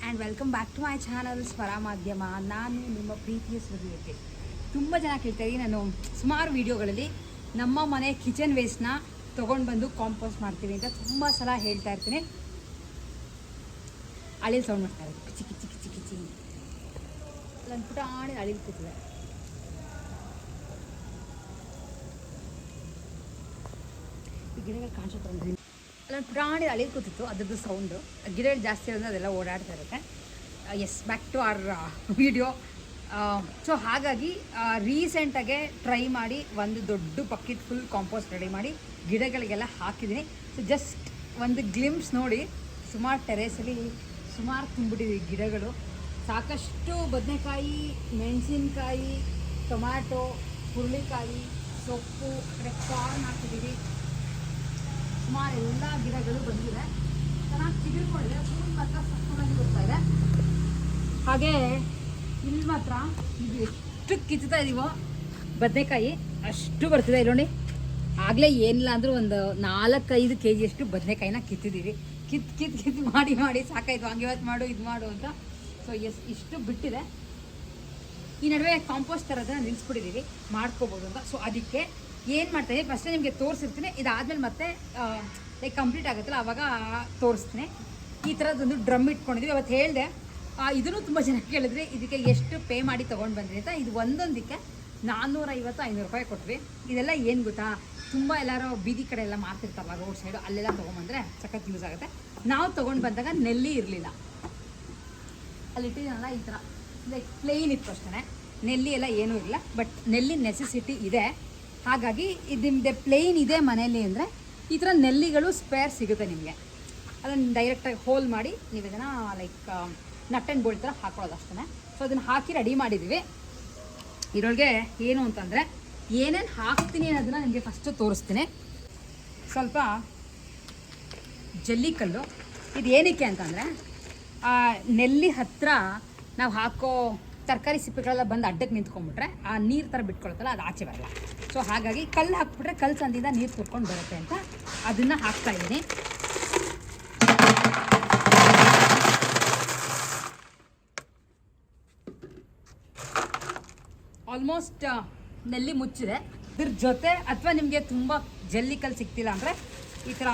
And welcome back to my channel Swara Madhyama ನಾನು ನಿಮ್ಮ ಪ್ರೀತಿಯ ಸುರಿಯೋಕೆ ತುಂಬ ಜನ ಕೇಳ್ತಾಯಿದ್ದೀನಿ ನಾನು ಸುಮಾರು ವೀಡಿಯೋಗಳಲ್ಲಿ ನಮ್ಮ ಮನೆ ಕಿಚನ್ ವೇಸ್ಟ್ನ ತೊಗೊಂಡು ಬಂದು ಕಾಂಪೋಸ್ಟ್ ಮಾಡ್ತೀವಿ ಅಂತ ತುಂಬ ಸಲ ಹೇಳ್ತಾ ಇರ್ತೀನಿ. ಅಳಿಲ್ ಸೌಂಡ್ ಮಾಡ್ತಾರೆ ಕಿಚಿ ಕಿಚಿ ಕಿಚಿ ಕಿಚಿ. ನನ್ನ ಪುಟಾಣಿ ಅಳಿಲ್ ಕೂತಿದೆ. ಈ ಗಿಡಗಳು ಕಾಣಿಸುತ್ತೆ ಅಲ್ಲೊಂದು ಪ್ರಾಣಿ ಅಳಿ ಕೂತಿತ್ತು, ಅದ್ರದ್ದು ಸೌಂಡು ಗಿಡಗಳು ಜಾಸ್ತಿ ಇರೋದ್ರೆ ಅದೆಲ್ಲ ಓಡಾಡ್ತಾ ಇರುತ್ತೆ. Yes back to our video so ಹಾಗಾಗಿ ರೀಸೆಂಟಾಗೆ ಟ್ರೈ ಮಾಡಿ, ಒಂದು ದೊಡ್ಡ ಬಕೆಟ್ ಫುಲ್ ಕಾಂಪೋಸ್ಟ್ ರೆಡಿ ಮಾಡಿ, ಗಿಡಗಳಿಗೆಲ್ಲ ಹಾಕಿದ್ದೀನಿ. ಸೊ ಜಸ್ಟ್ ಒಂದು ಗ್ಲಿಮ್ಸ್ ನೋಡಿ, ಸುಮಾರು ಟೆರೇಸಲ್ಲಿ ಸುಮಾರು ತುಂಬಿಟ್ಟಿದೆ ಗಿಡಗಳು. ಸಾಕಷ್ಟು ಬದನೆಕಾಯಿ, ಮೆಣಸಿನ್ಕಾಯಿ ಟೊಮ್ಯಾಟೊ ಹುರುಳಿಕಾಯಿ, ಸೊಪ್ಪು ಕಾರ್ನ್ ಹಾಕಿದ್ದೀವಿ. ಸುಮಾರು ಎಲ್ಲ ಗಿಡಗಳು ಬಂದಿವೆ. ಚೆನ್ನಾಗಿ ಚಿಗುರ್ಕೊಂಡಿದೆ ಹೂವಿನ ಮಾತ್ರ ಸಸ್ಕೂಲಾಗಿ ಬರ್ತಾ ಇದೆ. ಹಾಗೆ ಇಲ್ಲಿ ಮಾತ್ರ ಇದು ಎಷ್ಟು ಕಿತ್ತಾ ಇದೀವೋ, ಬದನೆಕಾಯಿ ಅಷ್ಟು ಬರ್ತಿದೆ ಇಲ್ಲಿ ನೋಡಿ ಆಗಲೇ ಏನಿಲ್ಲ ಅಂದರೂ ಒಂದು ನಾಲ್ಕೈದು ಕೆ ಜಿಯಷ್ಟು ಬದನೆಕಾಯಿನ ಕಿತ್ತಿದ್ದೀವಿ. ಕಿತ್ ಕಿತ್ ಕಿತ್ ಮಾಡಿ ಮಾಡಿ ಸಾಕಾಯ್ತು. ಹಂಗೆ ಇವತ್ತು ಮಾಡು, ಇದು ಮಾಡು ಅಂತ. ಸೊ ಎಸ್ ಇಷ್ಟು ಬಿಟ್ಟಿದೆ. ಈ ನಡುವೆ ಕಾಂಪೋಸ್ಟ್ ಥರದನ್ನ ನಿಲ್ಲಿಸ್ಬಿಟ್ಟಿದ್ದೀವಿ ಮಾಡ್ಕೋಬೋದು ಅಂತ. ಸೊ ಅದಕ್ಕೆ ಏನು ಮಾಡ್ತೀನಿ ಫಸ್ಟ್ ನಿಮಗೆ ತೋರಿಸಿರ್ತೀನಿ. ಇದಾದಮೇಲೆ ಮತ್ತೆ ಲೈಕ್ ಕಂಪ್ಲೀಟ್ ಆಗುತ್ತಲ್ಲ, ಅವಾಗ ತೋರಿಸ್ತೀನಿ. ಈ ಥರದ್ದೊಂದು ಡ್ರಮ್ ಇಟ್ಕೊಂಡಿದ್ವಿ. ಅವತ್ತು ಹೇಳಿದೆ ಇದನ್ನು ತುಂಬ ಜನ ಕೇಳಿದ್ರೆ ಇದಕ್ಕೆ ಎಷ್ಟು ಪೇ ಮಾಡಿ ತೊಗೊಂಡು ಬಂದ್ರಿ ಅಂತ. ಇದು ಒಂದೊಂದಕ್ಕೆ ನಾನ್ನೂರೈವತ್ತು ಐನೂರು ರೂಪಾಯಿ ಕೊಟ್ವಿ. ಇದೆಲ್ಲ ಏನು ಗೊತ್ತಾ? ತುಂಬ ಎಲ್ಲರೂ ಬೀದಿ ಕಡೆ ಎಲ್ಲ ಮಾರ್ತಿರ್ತಾರಲ್ಲ ರೋಡ್ ಸೈಡು ಅಲ್ಲೆಲ್ಲ ತೊಗೊಂಬಂದ್ರೆ ಸಖತ್ ಯೂಸ್ ಆಗುತ್ತೆ. ನಾವು ತೊಗೊಂಡು ಬಂದಾಗ ನೆಲ್ಲಿ ಇರಲಿಲ್ಲ. ಅಲ್ಲಿ ಇಟ್ಟಿದ್ದಾನಲ್ಲ ಈ ಥರ ಲೈಕ್ ಪ್ಲೇನ್ ಇತ್ತು ಅಷ್ಟೇ ನೆಲ್ಲಿ ಎಲ್ಲ ಏನೂ ಇರಲಿಲ್ಲ ಬಟ್ ನೆಲ್ಲಿ ನೆಸೆಸಿಟಿ ಇದೆ. ಹಾಗಾಗಿ ಇದು ನಿಮ್ಮದೇ ಪ್ಲೇನ್ ಇದೆ ಮನೆಯಲ್ಲಿ ಅಂದರೆ ಈ ಥರ ನೆಲ್ಲಿಗಳು ಸ್ಪೇರ್ ಸಿಗುತ್ತೆ ನಿಮಗೆ. ಅದನ್ನು ಡೈರೆಕ್ಟಾಗಿ ಹೋಲ್ ಮಾಡಿ ನೀವು ಇದನ್ನು ಲೈಕ್ ನಟ್ ಆ್ಯಂಡ್ ಥರ ಹಾಕೊಳ್ಳೋದು ಅಷ್ಟೇ ಸೊ ಅದನ್ನು ಹಾಕಿ ರೆಡಿ ಮಾಡಿದ್ದೀವಿ ಇದರೊಳಗೆ ಏನು ಅಂತಂದರೆ ಏನೇನು ಹಾಕ್ತೀನಿ ಅನ್ನೋದನ್ನು ನಿಮಗೆ ಫಸ್ಟು ತೋರಿಸ್ತೀನಿ. ಸ್ವಲ್ಪ ಜಲ್ಲಿಕಲ್ಲು. ಇದು ಏನಕ್ಕೆ ಅಂತಂದರೆ ನೆಲ್ಲಿ ಹತ್ತಿರ ನಾವು ಹಾಕೋ ತರಕಾರಿ ಸಿಪ್ಪೆಗಳೆಲ್ಲ ಬಂದು ಅಡ್ಡಕ್ಕೆ ನಿಂತ್ಕೊಂಡ್ಬಿಟ್ರೆ ಆ ನೀರು ಥರ ಬಿಟ್ಕೊಳ್ತಲ್ಲ ಅದು ಆಚೆ ಬರಲ್ಲ. ಸೊ ಹಾಗಾಗಿ ಕಲ್ಲು ಹಾಕ್ಬಿಟ್ರೆ ಕಲ್ಲು ಸಂದಿಂದ ನೀರು ತುರ್ಕೊಂಡು ಬರುತ್ತೆ ಅಂತ ಅದನ್ನು ಹಾಕ್ತಾ ಇದ್ದೀನಿ. ಆಲ್ಮೋಸ್ಟ್ ನೆಲ್ಲಿ ಮುಚ್ಚಿದೆ. ಇದ್ರ ಜೊತೆ ಅಥವಾ ನಿಮಗೆ ತುಂಬ ಜಲ್ಲಿ ಕಲ್ಲು ಸಿಗ್ತಿಲ್ಲ ಅಂದರೆ ಈ ಥರ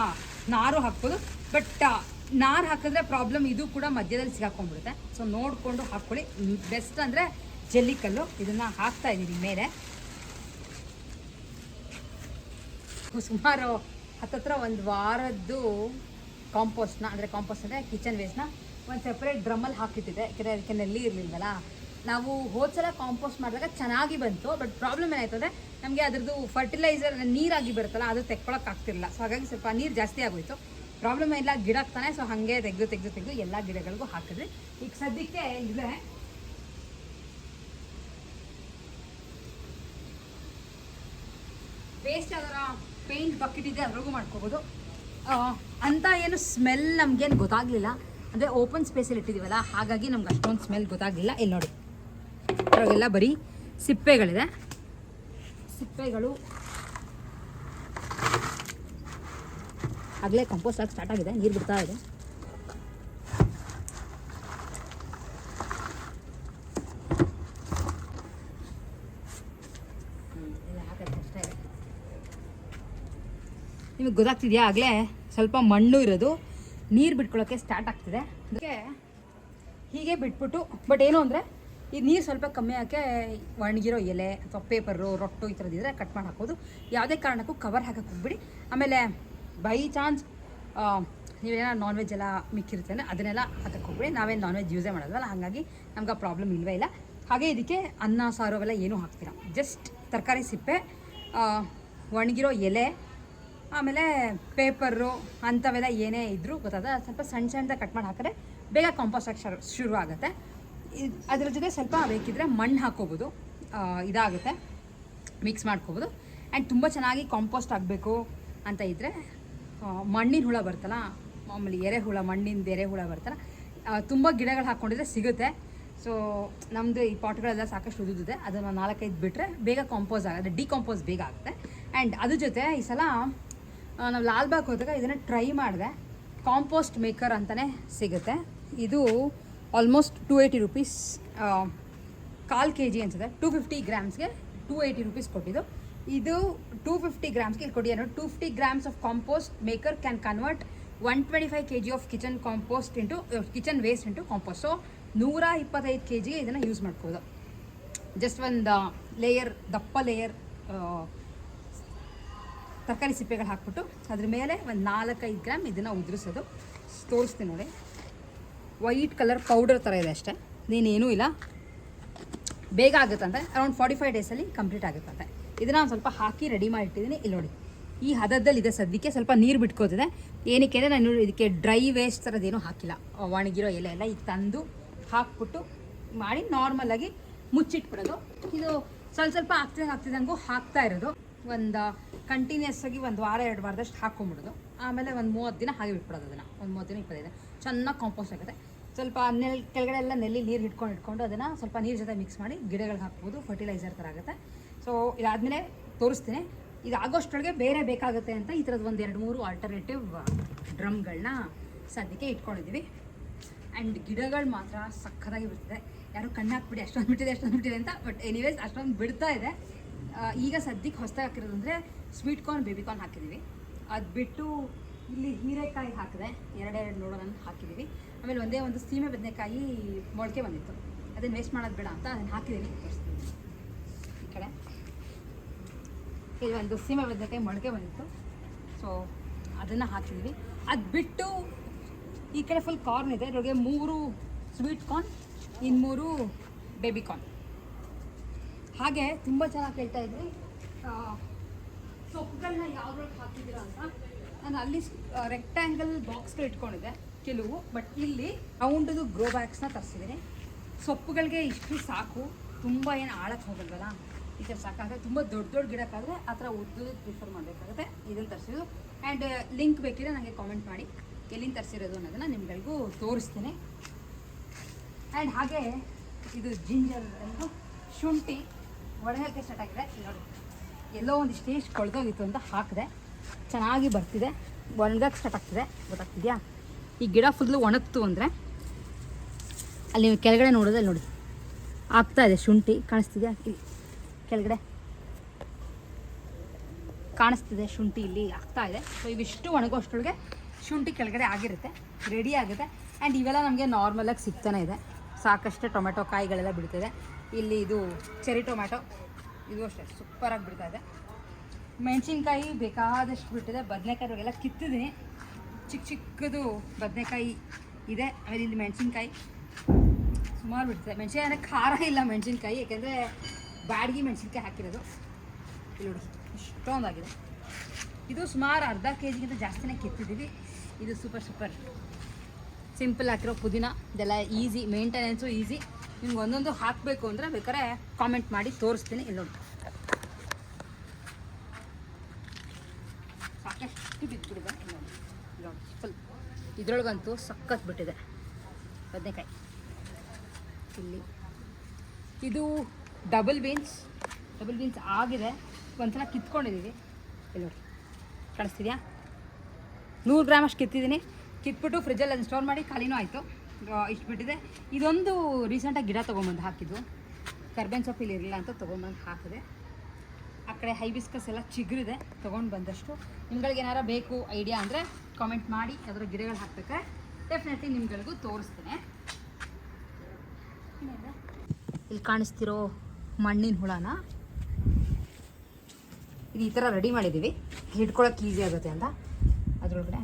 ನಾರು ಹಾಕ್ಬೋದು. ಬಟ್ ನಾರು ಹಾಕಿದ್ರೆ ಪ್ರಾಬ್ಲಮ್ ಇದು ಕೂಡ ಮಧ್ಯದಲ್ಲಿ ಸಿಗಾಕೊಂಡ್ಬಿಡುತ್ತೆ. ಸೊ ನೋಡಿಕೊಂಡು ಹಾಕ್ಕೊಳ್ಳಿ. ಬೆಸ್ಟ್ ಅಂದರೆ ಜಲ್ಲಿಕಲ್ಲು. ಇದನ್ನು ಹಾಕ್ತಾ ಇದ್ದೀನಿ ಮೇಲೆ. ಸುಮಾರು ಹತ್ತತ್ರ ಒಂದು ವಾರದ್ದು ಕಾಂಪೋಸ್ಟ್ನ ಅಂದರೆ ಕಾಂಪೋಸ್ಟ್ ಅಂದರೆ ಕಿಚನ್ ವೇಸ್ಟ್ನ ಒಂದು ಸೆಪ್ರೇಟ್ ಡ್ರಮ್ಮಲ್ಲಿ ಹಾಕಿಟ್ಟಿದ್ದೆ. ಯಾಕೆಂದರೆ ಅದಕ್ಕೆ ನೆಲ್ಲಿ ಇರಲಿಲ್ವಲ್ಲ. ನಾವು ಹೋದ್ಸಲ ಕಾಂಪೋಸ್ಟ್ ಮಾಡಿದಾಗ ಚೆನ್ನಾಗಿ ಬಂತು. ಬಟ್ ಪ್ರಾಬ್ಲಮ್ ಏನಾಯ್ತು ಅಂದರೆ ನಮಗೆ ಅದ್ರದ್ದು ಫರ್ಟಿಲೈಸರ್ ನೀರಾಗಿ ಬರುತ್ತಲ್ಲ, ಅದು ತೆಕ್ಕೊಳಕ್ಕೆ ಆಗ್ತಿರಲಿಲ್ಲ. ಸೊ ಹಾಗಾಗಿ ಸ್ವಲ್ಪ ನೀರು ಜಾಸ್ತಿ ಆಗೋಯ್ತು. ಪ್ರಾಬ್ಲಮ್ ಇಲ್ಲ ಗಿಡಕ್ಕೆ ತಾನೆ ಸೊ ಹಾಗೆ ತೆಗೆದು ತೆಗೆದು ತೆಗೆದು ಎಲ್ಲ ಗಿಡಗಳಿಗೂ ಹಾಕಿದ್ರಿ ಈಗ ಸದ್ಯಕ್ಕೆ ಇದೆ. ವೇಸ್ಟ್ ಅದರ ಪೇಂಟ್ ಬಕೆಟ್ ಇದೆ ಅದ್ರಿಗೂ ಮಾಡ್ಕೋಬೋದು. ಅಂತ ಏನು ಸ್ಮೆಲ್ ನಮಗೇನು ಗೊತ್ತಾಗಲಿಲ್ಲ. ಅಂದರೆ ಓಪನ್ ಸ್ಪೇಸಲ್ಲಿ ಇಟ್ಟಿದ್ದೀವಲ್ಲ ಹಾಗಾಗಿ ನಮ್ಗೆ ಅಷ್ಟೊಂದು ಸ್ಮೆಲ್ ಗೊತ್ತಾಗಲಿಲ್ಲ. ಇಲ್ಲಿ ನೋಡಿ. ಅದ್ರಾಗೆಲ್ಲ ಬರೀ ಸಿಪ್ಪೆಗಳಿದೆ. ಸಿಪ್ಪೆಗಳು ಆಗಲೇ ಕಂಪೋಸ್ಟ್ ಆಗಿ ಸ್ಟಾರ್ಟ್ ಆಗಿದೆ, ನೀರು ಬಿಡ್ತಾ ಇದೆ. ನಿಮಗೆ ಗೊತ್ತಾಗ್ತಿದೆಯಾ? ಆಗಲೇ ಸ್ವಲ್ಪ ಮಣ್ಣು ಇರೋದು, ನೀರು ಬಿಟ್ಕೊಳ್ಳೋಕ್ಕೆ ಸ್ಟಾರ್ಟ್ ಆಗ್ತಿದೆ. ಅದಕ್ಕೆ ಹೀಗೆ ಬಿಟ್ಬಿಟ್ಟು ಬಟ್ ಏನು ಅಂದರೆ, ಈ ನೀರು ಸ್ವಲ್ಪ ಕಮ್ಮಿ ಹಾಕಿ ಒಣಗಿರೋ ಎಲೆ ಅಥವಾ ಪೇಪರು ರೊಟ್ಟು ಈ ಥರದ್ದಿದ್ರೆ ಕಟ್ ಮಾಡಿ ಹಾಕೋದು ಯಾವುದೇ ಕಾರಣಕ್ಕೂ ಕವರ್ ಹಾಕಕ್ಕೆ ಹೋಗ್ಬಿಡಿ. ಆಮೇಲೆ ಬೈ ಚಾನ್ಸ್ ನೀವೇನೋ ನಾನ್ ವೆಜ್ ಎಲ್ಲ ಮಿಕ್ಕಿರ್ತೇನೆ ಅದನ್ನೆಲ್ಲ ಅದಕ್ಕೆ ಹೋಗ್ಬಿಡಿ. ನಾವೇನು ನಾನ್ ವೆಜ್ ಯೂಸೇ ಮಾಡೋದಲ್ಲ. ಹಾಗಾಗಿ ನಮ್ಗೆ ಆ ಪ್ರಾಬ್ಲಮ್ ಇಲ್ವೇ ಇಲ್ಲ. ಹಾಗೆ ಇದಕ್ಕೆ ಅನ್ನ, ಸಾರು ಅವೆಲ್ಲ ಏನೂ ಹಾಕ್ತೀರಾ. ಜಸ್ಟ್ ತರಕಾರಿ ಸಿಪ್ಪೆ ಒಣಗಿರೋ ಎಲೆ, ಆಮೇಲೆ ಪೇಪರು ಅಂಥವೆಲ್ಲ ಏನೇ ಇದ್ದರೂ ಗೊತ್ತಾದ ಸ್ವಲ್ಪ ಸಣ್ಣ ಸಣ್ಣದಾಗಿ ಕಟ್ ಮಾಡಿ ಹಾಕಿದ್ರೆ ಬೇಗ ಕಾಂಪೋಸ್ಟ್ ಆಗಿ ಶುರು ಆಗುತ್ತೆ. ಅದ್ರ ಜೊತೆ ಸ್ವಲ್ಪ ಬೇಕಿದ್ರೆ ಮಣ್ಣು ಹಾಕೋಬೋದು ಇದಾಗುತ್ತೆ. ಮಿಕ್ಸ್ ಮಾಡ್ಕೋಬೋದು. ಆ್ಯಂಡ್ ತುಂಬ ಚೆನ್ನಾಗಿ ಕಾಂಪೋಸ್ಟ್ ಆಗಬೇಕು ಅಂತ ಇದ್ದರೆ ಮಣ್ಣಿನ ಹುಳ ಬರ್ತಲ್ಲ, ಮಾಮೂಲಿ ಎರೆಹುಳ ಮಣ್ಣಿಂದ ಎರೆಹುಳ ಬರ್ತಲ್ಲ ತುಂಬ ಗಿಡಗಳು ಹಾಕ್ಕೊಂಡಿದ್ರೆ ಸಿಗುತ್ತೆ. ಸೊ ನಮ್ಮದು ಈ ಪಾಟ್ಗಳೆಲ್ಲ ಸಾಕಷ್ಟು ಉದುದಿದೆ ಅದನ್ನು ನಾಲ್ಕೈದು ಬಿಟ್ಟರೆ ಬೇಗ ಕಾಂಪೋಸ್ ಆಗುತ್ತೆ ಡಿಕಾಂಪೋಸ್ ಬೇಗ ಆಗುತ್ತೆ. ಆ್ಯಂಡ್ ಅದ್ರ ಜೊತೆ ಈ ಸಲ ನಾವು ಲಾಲ್ಬಾಗ್ ಹೋದಾಗ ಇದನ್ನು ಟ್ರೈ ಮಾಡಿದೆ. ಕಾಂಪೋಸ್ಟ್ ಮೇಕರ್ ಅಂತಲೇ ಸಿಗುತ್ತೆ. ಇದು ಆಲ್ಮೋಸ್ಟ್ ಟೂ ಏಯ್ಟಿ ರುಪೀಸ್ ಕಾಲು ಕೆ ಜಿ ಅನ್ಸುತ್ತೆ ಟೂ ಫಿಫ್ಟಿ ಗ್ರಾಮ್ಸ್ಗೆ ಟೂ ಏಯ್ಟಿ ರುಪೀಸ್ ಕೊಟ್ಟಿದ್ದು. ಇದು ಟೂ ಫಿಫ್ಟಿ ಗ್ರಾಮ್ಸ್ಗೆ ಇಲ್ಲಿ ಕೊಡಿ. Two fifty grams of compost maker can convert one twenty five K G of kitchen compost into kitchen waste into compost so ನೂರ ಇಪ್ಪತ್ತೈದು K ಜಿಗೆ ಇದನ್ನು ಯೂಸ್ ಮಾಡ್ಕೋದು ಜಸ್ಟ್ ಒಂದು ಲೇಯರ್ ದಪ್ಪ ಲೇಯರ್ ತರಕಾರಿ ಸಿಪ್ಪೆಗಳು ಹಾಕ್ಬಿಟ್ಟು ಅದ್ರ ಮೇಲೆ ಒಂದು ನಾಲ್ಕೈದು ಗ್ರಾಮ್ ಇದನ್ನು ಉದುರಿಸೋದು. ತೋರಿಸ್ತೀನಿ ನೋಡಿ. ವೈಟ್ ಕಲರ್ ಪೌಡರ್ ಥರ ಇದೆ ಅಷ್ಟೇ. ನೀನೇನೂ ಇಲ್ಲ. ಬೇಗ ಆಗುತ್ತಂತೆ. ಅರೌಂಡ್ ಫಾರ್ಟಿ ಫೈವ್ ಡೇಸಲ್ಲಿ ಕಂಪ್ಲೀಟ್ ಆಗುತ್ತಂತೆ. ಇದನ್ನು ಒಂದು ಸ್ವಲ್ಪ ಹಾಕಿ ರೆಡಿ ಮಾಡಿಟ್ಟಿದ್ದೀನಿ ಇಲ್ಲಿ ನೋಡಿ. ಈ ಹದದಲ್ಲಿ ಇದೆ ಸದ್ಯಕ್ಕೆ ಸ್ವಲ್ಪ ನೀರು ಬಿಟ್ಕೋತಿದೆ. ಏನಕ್ಕೆ ಅಂದರೆ ನಾನು ಇದಕ್ಕೆ ಡ್ರೈ ವೇಸ್ಟ್ ಥರದ್ದೇನೂ ಹಾಕಿಲ್ಲ. ಒಣಗಿರೋ ಎಲೆ ಎಲ್ಲ ಈಗ ತಂದು ಹಾಕ್ಬಿಟ್ಟು ಮಾಡಿ ನಾರ್ಮಲಾಗಿ ಮುಚ್ಚಿಟ್ಬಿಡೋದು. ಇದು ಸ್ವಲ್ಪ ಸ್ವಲ್ಪ ಆಗ್ತಿದಂಗೆ ಆಗ್ತಿದ್ದಂಗೂ ಹಾಕ್ತಾ ಇರೋದು. ಒಂದು ಕಂಟಿನ್ಯೂಸ್ ಆಗಿ ಒಂದು ವಾರ, ಎರಡು ವಾರದಷ್ಟು ಹಾಕ್ಕೊಂಬಿಡೋದು ಆಮೇಲೆ ಒಂದು ಮೂವತ್ತು ದಿನ ಹಾಗೆ ಬಿಟ್ಬಿಡೋದು ಅದನ್ನು. ಒಂದು ಮೂವತ್ತು ದಿನ ಇಪ್ಪತ್ತೈದು ಚೆನ್ನಾಗಿ ಕಾಂಪೋಸ್ಟ್ ಆಗುತ್ತೆ. ಸ್ವಲ್ಪ ನೆಲ್, ಕೆಳಗಡೆ ಎಲ್ಲ ನೆಲ್ಲಿ ನೀರು ಹಿಡ್ಕೊಂಡು ಇಟ್ಕೊಂಡು ಅದನ್ನು ಸ್ವಲ್ಪ ನೀರು ಜೊತೆ ಮಿಕ್ಸ್ ಮಾಡಿ ಗಿಡಗಳಿಗೆ ಹಾಕ್ಬೋದು. ಫರ್ಟಿಲೈಸರ್ ಥರ ಆಗುತ್ತೆ. ಸೊ ಇದಾದಮೇಲೆ ತೋರಿಸ್ತೀನಿ. ಇದು ಆಗೋಷ್ಟೊಳಗೆ ಬೇರೆ ಬೇಕಾಗುತ್ತೆ ಅಂತ ಈ ಥರದ್ದು ಒಂದು ಎರಡು ಮೂರು ಆಲ್ಟರ್ನೇಟಿವ್ ಡ್ರಮ್ಗಳನ್ನ ಸದ್ಯಕ್ಕೆ ಇಟ್ಕೊಂಡಿದ್ದೀವಿ ಆ್ಯಂಡ್ ಗಿಡಗಳು ಮಾತ್ರ ಸಕ್ಕತ್ತಾಗಿ ಬಿಡ್ತಿದೆ. ಯಾರು ಕಣ್ಣು ಹಾಕ್ಬಿಡಿ, ಅಷ್ಟೊಂದು ಬಿಟ್ಟಿದೆ ಅಷ್ಟೊಂದು ಬಿಟ್ಟಿದೆ ಅಂತ. ಬಟ್ ಎನಿವೇಸ್ ಅಷ್ಟೊಂದು ಬಿಡ್ತಾ ಇದೆ. ಈಗ ಸದ್ಯಕ್ಕೆ ಹೊಸದಾಗಿ ಹಾಕಿರೋದು ಅಂದರೆ ಸ್ವೀಟ್ ಕಾರ್ನ್ ಬೇಬಿ ಕಾರ್ನ್ ಹಾಕಿದ್ದೀವಿ ಅದು ಬಿಟ್ಟು ಇಲ್ಲಿ ಹೀರೆಕಾಯಿ ಹಾಕಿದೆ. ಎರಡೆರಡು ನೋಡೋಣ ಹಾಕಿದ್ದೀವಿ ಆಮೇಲೆ ಒಂದೇ ಒಂದು ಸೀಮೆ ಬದನೆಕಾಯಿ ಮೊಳಕೆ ಬಂದಿತ್ತು. ಅದನ್ನು ವೇಸ್ಟ್ ಮಾಡೋದು ಬೇಡ ಅಂತ ಅದನ್ನು ಹಾಕಿದ್ದೀನಿ ತೋರಿಸ್ತೀನಿ ಈ ಕಡೆ ಒಂದು ಸೀಮೆ ಬದನೆಕಾಯಿ ಮೊಳಕೆ ಬಂದಿತ್ತು. ಸೊ ಅದನ್ನು ಹಾಕಿದ್ವಿ. ಅದು ಬಿಟ್ಟು ಈ ಕಡೆ ಫುಲ್ ಕಾರ್ನ್ ಇದೆ. ಇದ್ರೊಳಗೆ ಮೂರು ಸ್ವೀಟ್ ಕಾರ್ನ್ ಇನ್ನು ಮೂರು ಬೇಬಿ ಕಾರ್ನ್ ಹಾಗೆ ತುಂಬ ಚೆನ್ನಾಗಿ ಕೇಳ್ತಾ ಇದ್ರಿ. ಆ, ಸೊಪ್ಪುಗಳನ್ನ ಯಾವ್ದ್ರೊಳಗೆ ಹಾಕಿದ್ದೀರಾ ಅಂತ? ನಾನು ಅಲ್ಲಿ ರೆಕ್ಟ್ಯಾಂಗಲ್ ಬಾಕ್ಸ್ಗಳು ಇಟ್ಕೊಂಡಿದ್ದೆ ಕೆಲವು. ಬಟ್ ಇಲ್ಲಿ ರೌಂಡದು ಗ್ರೋ ಬ್ಯಾಗ್ಸ್ನ ತರಿಸಿದ್ದೀನಿ ಸೊಪ್ಪುಗಳಿಗೆ ಇಷ್ಟು ಸಾಕು. ತುಂಬ ಏನು ಆಳಕ್ಕೆ ಹೋಗಲ್ವಲ್ಲ? ಈ ಥರ ಸಾಕಾಗುತ್ತೆ ತುಂಬ ದೊಡ್ಡ ದೊಡ್ಡ ಗಿಡಕ್ಕಾದರೆ ಆ ಥರ ಉದ್ದು ಪ್ರಿಫರ್ ಮಾಡಬೇಕಾಗುತ್ತೆ. ಇದನ್ನು ತರಿಸಿದ್ದು. ಆ್ಯಂಡ್ ಲಿಂಕ್ ಬೇಕಿದ್ರೆ ನನಗೆ ಕಾಮೆಂಟ್ ಮಾಡಿ. ಎಲ್ಲಿಂದ ತರಿಸಿರೋದು ಅನ್ನೋದನ್ನು ನಿಮ್ಗಳಿಗೂ ತೋರಿಸ್ತೀನಿ. ಆ್ಯಂಡ್ ಹಾಗೆ ಇದು ಜಿಂಜರ್ ಶುಂಠಿ ಒಣಗಕ್ಕೆ ಸ್ಟಾರ್ಟ್ ಆಗಿದೆ. ನೋಡಿ, ಎಲ್ಲೋ ಒಂದು ಸ್ಟೇಜ್ ಕೊಳ್ದೋಗಿತ್ತು ಅಂತ ಹಾಕಿದೆ. ಚೆನ್ನಾಗಿ ಬರ್ತಿದೆ. ಒಣಗಕ್ಕೆ ಸ್ಟಾರ್ಟ್ ಆಗ್ತಿದೆ. ಗೊತ್ತಾಗ್ತಿದೆಯಾ? ಈ ಗಿಡ ಫುಲ್ಲು ಒಣಗ್ತು ಅಂದರೆ ಅಲ್ಲಿ ನೀವು ಕೆಳಗಡೆ ನೋಡೋದಲ್ಲಿ ನೋಡಿ, ಆಗ್ತಾ ಇದೆ ಶುಂಠಿ. ಕಾಣಿಸ್ತಿದೆಯಾ? ಇಲ್ಲಿ ಕೆಳಗಡೆ ಕಾಣಿಸ್ತಿದೆ ಶುಂಠಿ ಇಲ್ಲಿ ಆಗ್ತಾ ಇದೆ. ಸೊ ಇವಿಷ್ಟು ಒಣಗೋಷ್ಟೊಳಗೆ ಶುಂಠಿ ಕೆಳಗಡೆ ಆಗಿರುತ್ತೆ. ರೆಡಿ ಆಗುತ್ತೆ. ಆ್ಯಂಡ್ ಇವೆಲ್ಲ ನಮಗೆ ನಾರ್ಮಲಾಗಿ ಸಿಗ್ತಾನೆ ಇದೆ. ಸಾಕಷ್ಟು ಟೊಮೆಟೊ ಕಾಯಿಗಳೆಲ್ಲ ಬಿಡ್ತಿದೆ. ಇಲ್ಲಿ ಇದು ಚೆರಿ ಟೊಮೆಟೊ ಇದು ಅಷ್ಟೇ ಸೂಪರಾಗಿ ಬಿಡ್ತಾ ಇದೆ. ಮೆಣಸಿನ್ಕಾಯಿ ಬೇಕಾದಷ್ಟು ಬಿಟ್ಟಿದೆ. ಬದನೆಕಾಯಿ ಎಲ್ಲ ಕಿತ್ತಿದ್ದೀನಿ. ಚಿಕ್ಕ ಚಿಕ್ಕದು ಬದನೆಕಾಯಿ ಇದೆ. ಆಮೇಲೆ ಇಲ್ಲಿ ಮೆಣಸಿನ್ಕಾಯಿ. ಸುಮಾರು ಬಿಡ್ತಿದೆ. ಮೆಣಸಿನ ಖಾರ ಇಲ್ಲ ಮೆಣಸಿನ್ಕಾಯಿ. ಯಾಕೆಂದರೆ ಬ್ಯಾಡಗಿ ಮೆಣಸಿನ್ಕಾಯಿ ಹಾಕಿರೋದು. ಇಲ್ಲಿ ನೋಡಿ, ಇಷ್ಟೊಂದಾಗಿದೆ. ಇದು ಸುಮಾರು ಅರ್ಧ ಕೆ ಜಿಗಿಂತ ಜಾಸ್ತಿನೇ ಕೆತ್ತಿದ್ದೀವಿ. ಇದು ಸೂಪರ್ ಸೂಪರ್ ಸಿಂಪಲ್ ಹಾಕಿರೋ ಪುದೀನ, ಇದೆಲ್ಲ ಈಸಿ ಮೇಂಟೆನೆನ್ಸು ಈಸಿ ನಿಮ್ಗೆ ಒಂದೊಂದು ಹಾಕಬೇಕು ಅಂದರೆ ಬೇಕಾದ್ರೆ ಕಾಮೆಂಟ್ ಮಾಡಿ ತೋರಿಸ್ತೀನಿ. ಇಲ್ಲಿ ನೋಡಿ. ಸಾಕಷ್ಟು ಬಿದ್ದುಬಿಡಿದೆ ಫುಲ್ ಇದ್ರೊಳಗಂತೂ ಸಖತ್ ಬಿಟ್ಟಿದೆ. ಬದನೆಕಾಯಿ. ಇಲ್ಲಿ. ಇದು ಡಬಲ್ ಬೀನ್ಸ್ ಡಬಲ್ ಬೀನ್ಸ್ ಆಗಿದೆ. ಒಂದ್ಸಲ ಕಿತ್ಕೊಂಡಿದ್ದೀವಿ ಇಲ್ಲಿ ನೋಡಿ ಕಾಣಿಸ್ತಿದ್ಯಾ? ನೂರು ಗ್ರಾಮ್ ಅಷ್ಟು ಕಿತ್ತಿದ್ದೀನಿ. ಕಿತ್ಬಿಟ್ಟು ಫ್ರಿಜ್ಜಲ್ಲಿ ಅದನ್ನು ಸ್ಟೋರ್ ಮಾಡಿ ಖಾಲಿನೂ ಆಯಿತು. ಇಷ್ಟು ಬಿಟ್ಟಿದೆ. ಇದೊಂದು ರೀಸೆಂಟಾಗಿ ಗಿಡ ತೊಗೊಂಬಂದು ಹಾಕಿದ್ದು. ಕರ್ಬೇನ್ ಸೊಪ್ಪು ಇಲ್ಲಿ ಇರಲಿಲ್ಲ ಅಂತ ತೊಗೊಂಬಂದು ಹಾಕಿದೆ. ಆ ಕಡೆ ಹೈಬಿಸ್ಕಸ್ ಎಲ್ಲ ಚಿಗುರಿದೆ. ತೊಗೊಂಡು ಬಂದಷ್ಟು. ನಿಮ್ಗಳಿಗೆ ಏನಾರು ಬೇಕು ಐಡಿಯಾ ಅಂದರೆ ಕಾಮೆಂಟ್ ಮಾಡಿ. ಅದರ ಗಿಡಗಳು ಹಾಕ್ಬೇಕಾದ್ರೆ ಡೆಫಿನೆಟ್ಲಿ ನಿಮ್ಗಳಿಗೂ ತೋರಿಸ್ತೇನೆ. ಇಲ್ಲಿ ಕಾಣಿಸ್ತಿರೋ ಮಣ್ಣಿನ ಹುಳನ ಇದು ಈ ಥರ ರೆಡಿ ಮಾಡಿದ್ದೀವಿ ಹಿಡ್ಕೊಳಕ್ಕೆ ಈಸಿ ಆಗುತ್ತೆ ಅಂತ. ಅದರೊಳಗಡೆ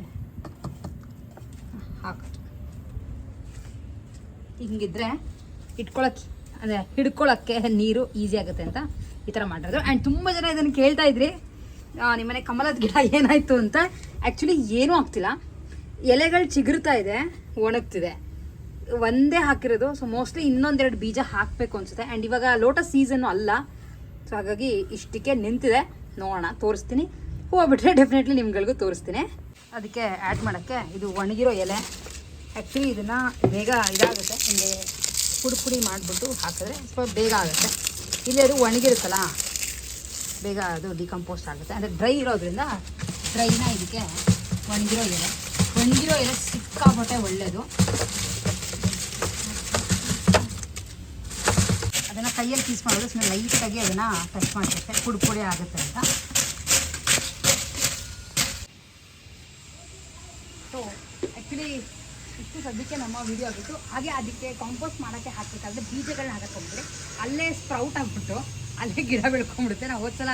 ಹಾಕೋದು ಹಿಂಗಿದ್ರೆ ಇಟ್ಕೊಳಕ್ಕೆ ಅಂದರೆ ಹಿಡ್ಕೊಳಕ್ಕೆ ನೀರು ಈಸಿ ಆಗುತ್ತೆ ಅಂತ ಈ ಥರ ಮಾಡಿರೋದು. ಆ್ಯಂಡ್ ತುಂಬ ಜನ ಇದನ್ನು ಕೇಳ್ತಾ ಇದ್ರಿ. ನಿಮ್ಮನೆ ಕಮಲದ ಗಿಡ ಏನಾಯಿತು ಅಂತ. ಆ್ಯಕ್ಚುಲಿ ಏನೂ ಆಗ್ತಿಲ್ಲ. ಎಲೆಗಳು ಚಿಗುರ್ತಾ ಇದೆ, ಒಣಗ್ತಿದೆ. ಒಂದೇ ಹಾಕಿರೋದು. ಸೊ ಮೋಸ್ಟ್ಲಿ ಇನ್ನೊಂದೆರಡು ಬೀಜ ಹಾಕಬೇಕು ಅನ್ಸುತ್ತೆ. ಆ್ಯಂಡ್ ಇವಾಗ ಲೋಟಸ್ ಸೀಸನ್ನು ಅಲ್ಲ. ಸೊ ಹಾಗಾಗಿ ಇಷ್ಟಕ್ಕೆ ನಿಂತಿದೆ. ನೋಡೋಣ, ತೋರಿಸ್ತೀನಿ. ಹೂವು ಬಿಟ್ಟರೆ ಡೆಫಿನೆಟ್ಲಿ ನಿಮ್ಗಳಿಗೂ ತೋರಿಸ್ತೀನಿ. ಅದಕ್ಕೆ ಆ್ಯಡ್ ಮಾಡೋಕ್ಕೆ ಇದು ಒಣಗಿರೋ ಎಲೆ. ಆ್ಯಕ್ಚುಲಿ ಇದನ್ನು ಬೇಗ ಇದಾಗುತ್ತೆ. ಹಿಂಗೆ ಪುಡಿ ಪುಡಿ ಮಾಡಿಬಿಟ್ಟು ಹಾಕಿದ್ರೆ ಸ್ವಲ್ಪ ಬೇಗ ಆಗುತ್ತೆ. ಇಲ್ಲಿ ಅದು ಒಣಗಿರುತ್ತಲ್ಲ, ಬೇಗ ಅದು ಡಿಕಂಪೋಸ್ಟ್ ಆಗುತ್ತೆ. ಅಂದರೆ ಡ್ರೈ ಇರೋದ್ರಿಂದ ಡ್ರೈನ ಇದಕ್ಕೆ ಒಣಗಿರೋ ಎಲೆ. ಒಣಗಿರೋ ಎಲೆ ಸಿಕ್ಕಾಪಟ್ಟೆ ಒಳ್ಳೆಯದು ಅದನ್ನು ಕೈಯಲ್ಲಿ ಪೀಸ್ ಮಾಡಿದ್ರೆ ಸುಮ್ಮನೆ ಲೈಟಾಗಿ ಅದನ್ನು ಟಚ್ ಮಾಡಿಸುತ್ತೆ ಪುಡಿ ಪುಡಿ ಆಗುತ್ತೆ ಅಂತ. ಸೊ ಆ್ಯಕ್ಚುಲಿ ಇಷ್ಟು ಸದ್ಯಕ್ಕೆ ನಮ್ಮ ವಿಡಿಯೋ ಆಗಿತ್ತು. ಹಾಗೆ ಅದಕ್ಕೆ ಕಾಂಪೋಸ್ಟ್ ಮಾಡೋಕ್ಕೆ ಹಾಕಬೇಕಾದ್ರೆ ಬೀಜಗಳನ್ನ ಹಾಕಕ್ಕೆ ಅಲ್ಲೇ ಸ್ಪ್ರೌಟ್ ಆಗಿಬಿಟ್ಟು, ಅಲ್ಲೇ ಗಿಡ ಬೆಳ್ಕೊಂಡ್ಬಿಡುತ್ತೆ. ನಾವು ಹೋದ್ಸಲ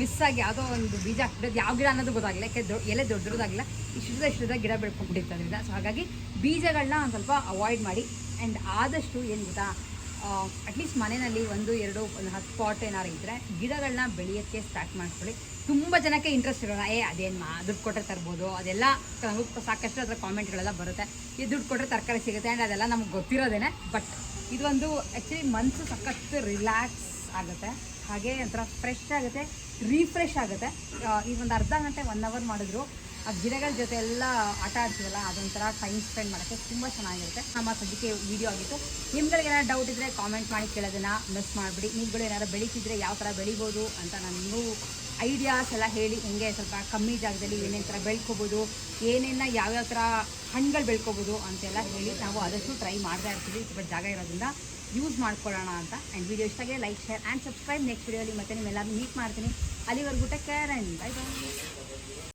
ಮಿಸ್ ಆಗಿ ಯಾವುದೋ ಒಂದು ಬೀಜ ಹಾಕ್ಬಿಡೋದು ಯಾವ ಗಿಡ ಅನ್ನೋದು ಗೊತ್ತಾಗಲಿಲ್ಲ. ಯಾಕೆ ದೊ, ಎಲೆ ದೊಡ್ಡದಾಗಿಲ್ಲ ಇಷ್ಟದ ಇಷ್ಟದ ಗಿಡ ಬೆಳ್ಕೊಂಡ್ಬಿಟ್ಟಿತ್ತು ಅದರಿಂದ ಸೊ ಹಾಗಾಗಿ ಬೀಜಗಳನ್ನ ಒಂದು ಸ್ವಲ್ಪ ಅವಾಯ್ಡ್ ಮಾಡಿ. ಆ್ಯಂಡ್ ಆದಷ್ಟು ಏನು ಗೊತ್ತಾ ಅಟ್ಲೀಸ್ಟ್ ಮನೆಯಲ್ಲಿ ಒಂದು, ಎರಡು, ಒಂದು ಹತ್ತು ಪಾಟ್ ಏನಾರು ಇದ್ದರೆ ಗಿಡಗಳನ್ನ ಬೆಳೆಯೋಕ್ಕೆ ಸ್ಟಾರ್ಟ್ ಮಾಡ್ಕೊಳ್ಳಿ. ತುಂಬ ಜನಕ್ಕೆ ಇಂಟ್ರೆಸ್ಟ್ ಇರೋಲ್ಲ, ಏ, ಅದೇನು ಮಾ, ದುಡ್ಡು ಕೊಟ್ಟರೆ ತರ್ಬೋದು? ಅದೆಲ್ಲ ನಮಗೂ ಸಾಕಷ್ಟು ಅದರ ಕಾಮೆಂಟ್ಗಳೆಲ್ಲ ಬರುತ್ತೆ. ಈ ದುಡ್ಡು ಕೊಟ್ಟರೆ ತರಕಾರಿ ಸಿಗುತ್ತೆ ಆ್ಯಂಡ್ ಅದೆಲ್ಲ ನಮ್ಗೆ ಗೊತ್ತಿರೋದೇನೆ ಬಟ್ ಇದೊಂದು ಆ್ಯಕ್ಚುಲಿ ಮನಸ್ಸು ಸಖತ್ತು ರಿಲ್ಯಾಕ್ಸ್ ಆಗುತ್ತೆ. ಹಾಗೆ ಒಂಥರ ಫ್ರೆಶ್ ಆಗುತ್ತೆ ರೀಫ್ರೆಶ್ ಆಗುತ್ತೆ. ಈ ಒಂದು ಅರ್ಧ ಗಂಟೆ ಒನ್ ಅವರ್ ಮಾಡಿದ್ರು ಆ ಗಿಡಗಳ ಜೊತೆ ಎಲ್ಲ ಆಟ ಆಡ್ತೀವಲ್ಲ ಅದೊಂಥರ ಟೈಮ್ ಸ್ಪೆಂಡ್ ಮಾಡೋಕ್ಕೆ ತುಂಬ ಚೆನ್ನಾಗಿರುತ್ತೆ. ನಮ್ಮ ಸದ್ಯಕ್ಕೆ ವಿಡಿಯೋ ಆಗಿತ್ತು. ನಿಮ್ಗಳಿಗೆ ಏನಾದ್ರು ಡೌಟ್ ಇದ್ದರೆ ಕಾಮೆಂಟ್ ಮಾಡಿ ಕೇಳೋದನ್ನ ಮಿಸ್ ಮಾಡಿಬಿಡಿ. ನೀವುಗಳು ಏನಾದ್ರು ಬೆಳೀತಿದ್ರೆ ಯಾವ ಥರ ಬೆಳಿಬೋದು ಅಂತ ನಾನು ಐಡಿಯಾಸ್ ಎಲ್ಲ ಹೇಳಿ ಹೆಂಗೆ ಸ್ವಲ್ಪ ಕಮ್ಮಿ ಜಾಗದಲ್ಲಿ ಏನೇನು ಥರ ಬೆಳ್ಕೊಬೋದು, ಏನೇನ ಯಾವ್ಯಾವ ಥರ ಹಣ್ಣುಗಳು ಬೆಳ್ಕೋಬೋದು ಅಂತೆಲ್ಲ ಹೇಳಿ ನಾವು ಆದಷ್ಟು ಟ್ರೈ ಮಾಡ್ತಾ ಇರ್ತೀವಿ. ಸ್ವಲ್ಪ ಜಾಗ ಇರೋದ್ರಿಂದ ಯೂಸ್ ಮಾಡ್ಕೊಳ್ಳೋಣ ಅಂತ. And video ಇಷ್ಟಾಗೆ like share and subscribe next ವೀಡಿಯೋಲಿ ಮತ್ತೆ ನಿಮ್ಮೆಲ್ಲರೂ ಮೀಟ್ ಮಾಡ್ತೀನಿ. ಅಲ್ಲಿವರೆಗೂ take care and bye bye